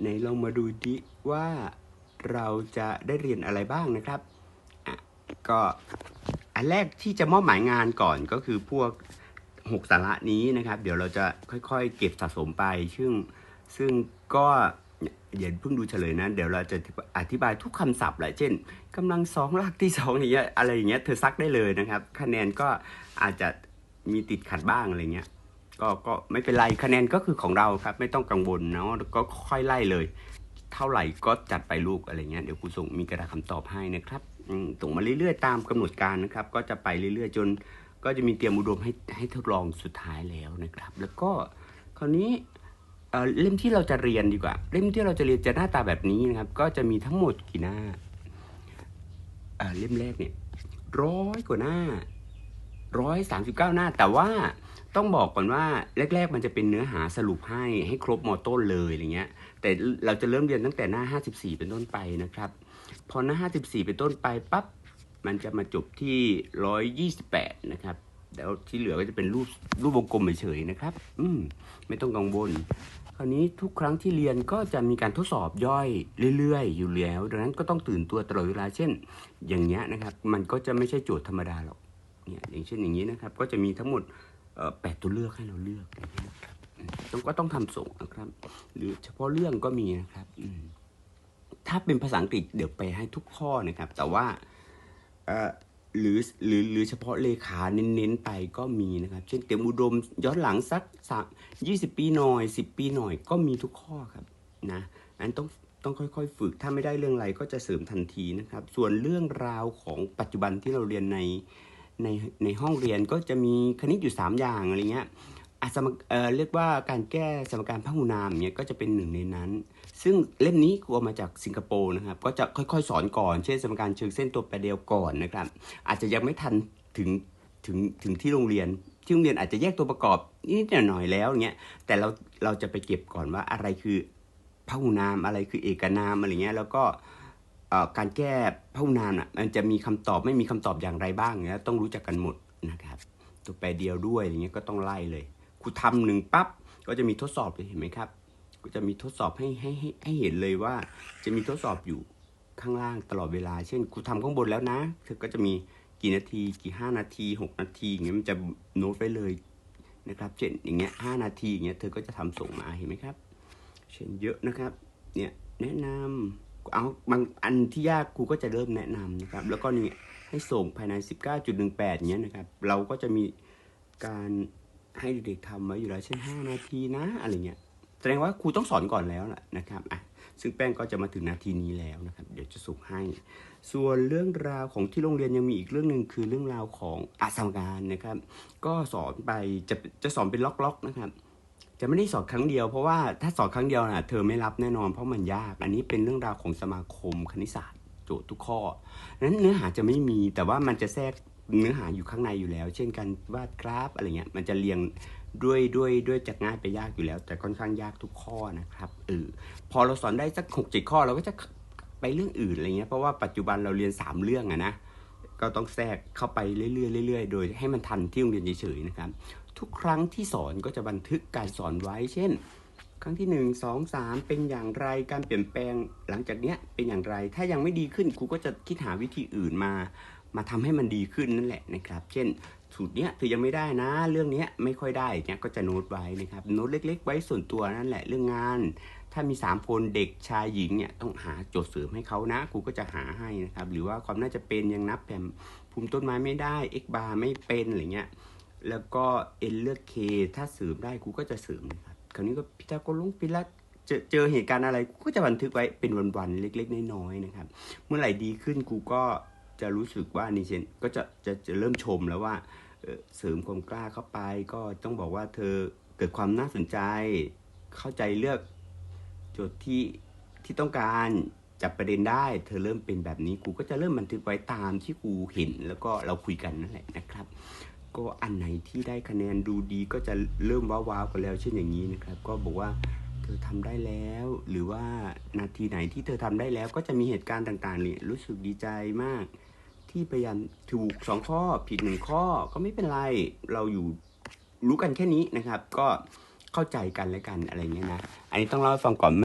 ไหนลองมาดูดิว่าเราจะได้เรียนอะไรบ้างนะครับอะก็อันแรกที่จะมอบหมายงานก่อนก็คือพวกหกสาระนี้นะครับ เดี๋ยวเราจะค่อยๆ เก็บสะสมไป ซึ่งซึ่งก็อย่าเพิ่งดูเฉลยนะ เดี๋ยวเราจะอธิบายทุกคำศัพท์แหละเช่นกำลังสองรากที่สองอย่างเงี้ยอะไรอย่างเงี้ยเธอซักได้เลยนะครับ คะแนนก็อาจจะมีติดขัดบ้างอะไรเงี้ย ก็ก็ไม่เป็นไรคะแนนก็คือของเราครับ ไม่ต้องกังวลเนาะก็ค่อยไล่เลย เท่าไหร่ก็จัดไปลูกอะไรเงี้ยเดี๋ยวครูส่งมีกระดาษคำตอบให้นะครับส่งมาเรื่อยๆตามกำหนดการนะครับ ก็จะไปเรื่อยๆ จนก็จะมีเตรียมอุดมให้ให้ทดลองสุดท้ายแล้วนะครับ แล้วก็คราวนี้เล่มที่เราจะเรียนดีกว่า เล่มที่เราจะเรียนจะหน้าตาแบบนี้นะครับ ก็จะมีทั้งหมดกี่หน้าเอ่อเล่มแรกเนี่ยร้อยกว่าหน้าร้อยสามสิบเก้าหน้า แต่ว่า ต้องบอกก่อนว่าแรก ๆ มันจะเป็นเนื้อหาสรุปให้ให้ครบมอต้นเลยอะไรเงี้ย แต่เราจะเริ่มเรียนตั้งแต่หน้า 54 เป็นต้นไปนะครับ พอหน้า 54 เป็นต้นไปปั๊บมันจะมาจบที่ 128 นะครับแล้วที่เหลือก็จะเป็นรูปรูปวงกลมเฉยๆนะครับ อืมไม่ต้องกังวล คราวนี้ทุกครั้งที่เรียนก็จะมีการทดสอบย่อยเรื่อยๆ อยู่แล้ว ดังนั้นก็ต้องตื่นตัวตลอดเวลา เช่น อย่างเงี้ยนะครับ มันก็จะไม่ใช่โจทย์ธรรมดาหรอก เนี่ย อย่างเช่นอย่างนี้นะครับ ก็จะมีทั้งหมด แปดตัวเลือกให้เราเลือกนะครับต้องก็ต้องทำส่งนะครับ หรือเฉพาะเรื่องก็มีนะครับอืถ้าเป็นภาษาอังกฤษเดี๋ยวไปให้ทุกข้อนะครับ แต่ว่าหรือหรือหรือเฉพาะเลขาเน้นๆไปก็มีนะครับ เช่นเตรียมอุดมย้อนหลังสักสามยี่สิบปีหน่อยสิบปีหน่อยก็มีทุกข้อครับนะอันต้องต้องค่อยๆ ฝึกถ้าไม่ได้เรื่องอะไรก็จะเสริมทันทีนะครับ ส่วนเรื่องราวของปัจจุบันที่เราเรียนใน ในในห้องเรียนก็จะมีคณิตอยู่ 3 อย่างอะไรเงี้ยอะสมเอ่อเรียกว่าการแก้สมการพหุนามเนี่ยก็จะเป็นหนึ่งในนั้น ซึ่งเล่มนี้กูเอามาจากสิงคโปร์นะครับ ก็จะค่อยๆ สอนก่อน เช่นสมการเชิงเส้นตัวแปรเดียวก่อนนะครับ อาจจะยังไม่ทันถึงถึงถึงที่โรงเรียน ที่โรงเรียนอาจจะแยกตัวประกอบนิดหน่อยแล้วเงี้ย แต่เราเราจะไปเก็บก่อนว่าอะไรคือพหุนามอะไรคือเอกนามอะไรเงี้ย แล้วก็ การแก้พหุนามอะมันจะมีคำตอบไม่มีคำตอบอย่างไรบ้างเนี้ยต้องรู้จักกันหมดนะครับตัวแปรเดียวด้วยอย่างเงี้ยก็ต้องไล่เลยครูทำหนึ่งปั๊บก็จะมีทดสอบเลยเห็นไหมครับ ก็จะมีทดสอบให้ให้ให้ให้เห็นเลยว่า จะมีทดสอบอยู่ข้างล่างตลอดเวลา เช่นครูทำข้างบนแล้วนะเธอก็จะมีกี่นาทีกี่ห้านาทีหกนาทีอย่างเงี้ยมันจะโน้ตไว้เลยนะครับเช่นอย่างเงี้ยห้านาทีอย่างเงี้ยเธอก็จะทำส่งมาเห็นไหมครับ เช่นเยอะนะครับเนี่ยแนะนำ เอาบางอันที่ยากครูก็จะเริ่มแนะนำนะครับ แล้วก็นี่ให้ส่งภายใน 19.18เงี้ยนะครับ เราก็จะมีการให้เด็กๆทำไว้อยู่แล้วเช่น 5 นาทีนะอะไรเงี้ยแสดงว่าครูต้องสอนก่อนแล้วล่ะนะครับอะซึ่งแป้งก็จะมาถึงนาทีนี้แล้วนะครับ เดี๋ยวจะส่งให้ ส่วนเรื่องราวของที่โรงเรียนยังมีอีกเรื่องหนึ่งคือเรื่องราวของอาสมการนะครับ ก็สอนไปจะจะสอนเป็นล็อกๆนะครับ จะไม่ได้สอนครั้งเดียวเพราะว่าถ้าสอนครั้งเดียวนะเธอไม่รับแน่นอนเพราะมันยาก อันนี้เป็นเรื่องราวของสมาคมคณิตศาสตร์โจทย์ทุกข้อนั้นเนื้อหาจะไม่มีแต่ว่ามันจะแทรกเนื้อหาอยู่ข้างในอยู่แล้ว เช่นการวาดกราฟอะไรเงี้ยมันจะเรียงด้วยด้วยด้วยจากง่ายไปยากอยู่แล้ว แต่ค่อนข้างยากทุกข้อนะครับเออพอเราสอนได้สักหกเจ็ดข้อเราก็จะไปเรื่องอื่นอะไรเงี้ยเพราะว่าปัจจุบันเราเรียนสามเรื่องอะนะก็ต้องแทรกเข้าไปเรื่อยๆเรื่อยๆ โดยให้มันทันที่โรงเรียนเฉยๆนะครับ ทุกครั้งที่สอนก็จะบันทึกการสอนไว้ เช่น ครั้งที่หนึ่งสองสามเป็นอย่างไรการเปลี่ยนแปลงหลังจากเนี้ยเป็นอย่างไรถ้ายังไม่ดีขึ้นครูก็จะคิดหาวิธีอื่นมา มาทำให้มันดีขึ้นนั่นแหละนะครับ เช่น สูตรเนี้ยเธอยังไม่ได้นะ เรื่องเนี้ยไม่ค่อยได้เนี้ยก็จะโน้ตไว้นะครับโน้ตเล็ก ๆ ไว้ส่วนตัวนั่นแหละเรื่องงาน ถ้ามี3คนเด็กชายหญิงเนี่ยต้องหาโจทย์เสริมให้เขานะครูก็จะหาให้นะครับหรือว่าความน่าจะเป็นยังนับแผ่ภูมิต้นไม้ไม่ได้ x bar ไม่เป็นอะไรเงี้ย แล้วก็ n เลือก k ถ้าเสริมได้ครูก็จะเสริมนะครับคราวนี้ก็พิทาโกลงพิลัดเจอเจอเหตุการณ์อะไรครูก็จะบันทึกไว้เป็นวันๆเล็ก ๆ น้อยๆนะครับ เมื่อไหร่ดีขึ้นครูก็จะรู้สึกว่านี่เช่นก็จะจะจะเริ่มชมแล้วว่าเสริมความกล้าเข้าไป ก็ต้องบอกว่าเธอเกิดความน่าสนใจ เข้าใจเลือกโจทย์ที่ที่ต้องการจับประเด็นได้ เธอเริ่มเป็นแบบนี้ครูก็จะเริ่มบันทึกไว้ตามที่ครูเห็น แล้วก็เราคุยกันนั่นแหละนะครับ ก็อันไหนที่ได้คะแนนดูดีก็จะเริ่มว้าวๆกันแล้ว เช่นอย่างนี้นะครับ ก็บอกว่าเธอทำได้แล้ว หรือว่านาทีไหนที่เธอทำได้แล้วก็จะมีเหตุการณ์ต่างๆเนี่ยรู้สึกดีใจมาก ที่พยายามถูกสองข้อผิดหนึ่งข้อก็ไม่เป็นไรเราอยู่รู้กันแค่นี้นะครับ ก็เข้าใจกันแล้วกันอะไรเงี้ยนะ อันนี้ต้องเล่าให้ฟังก่อน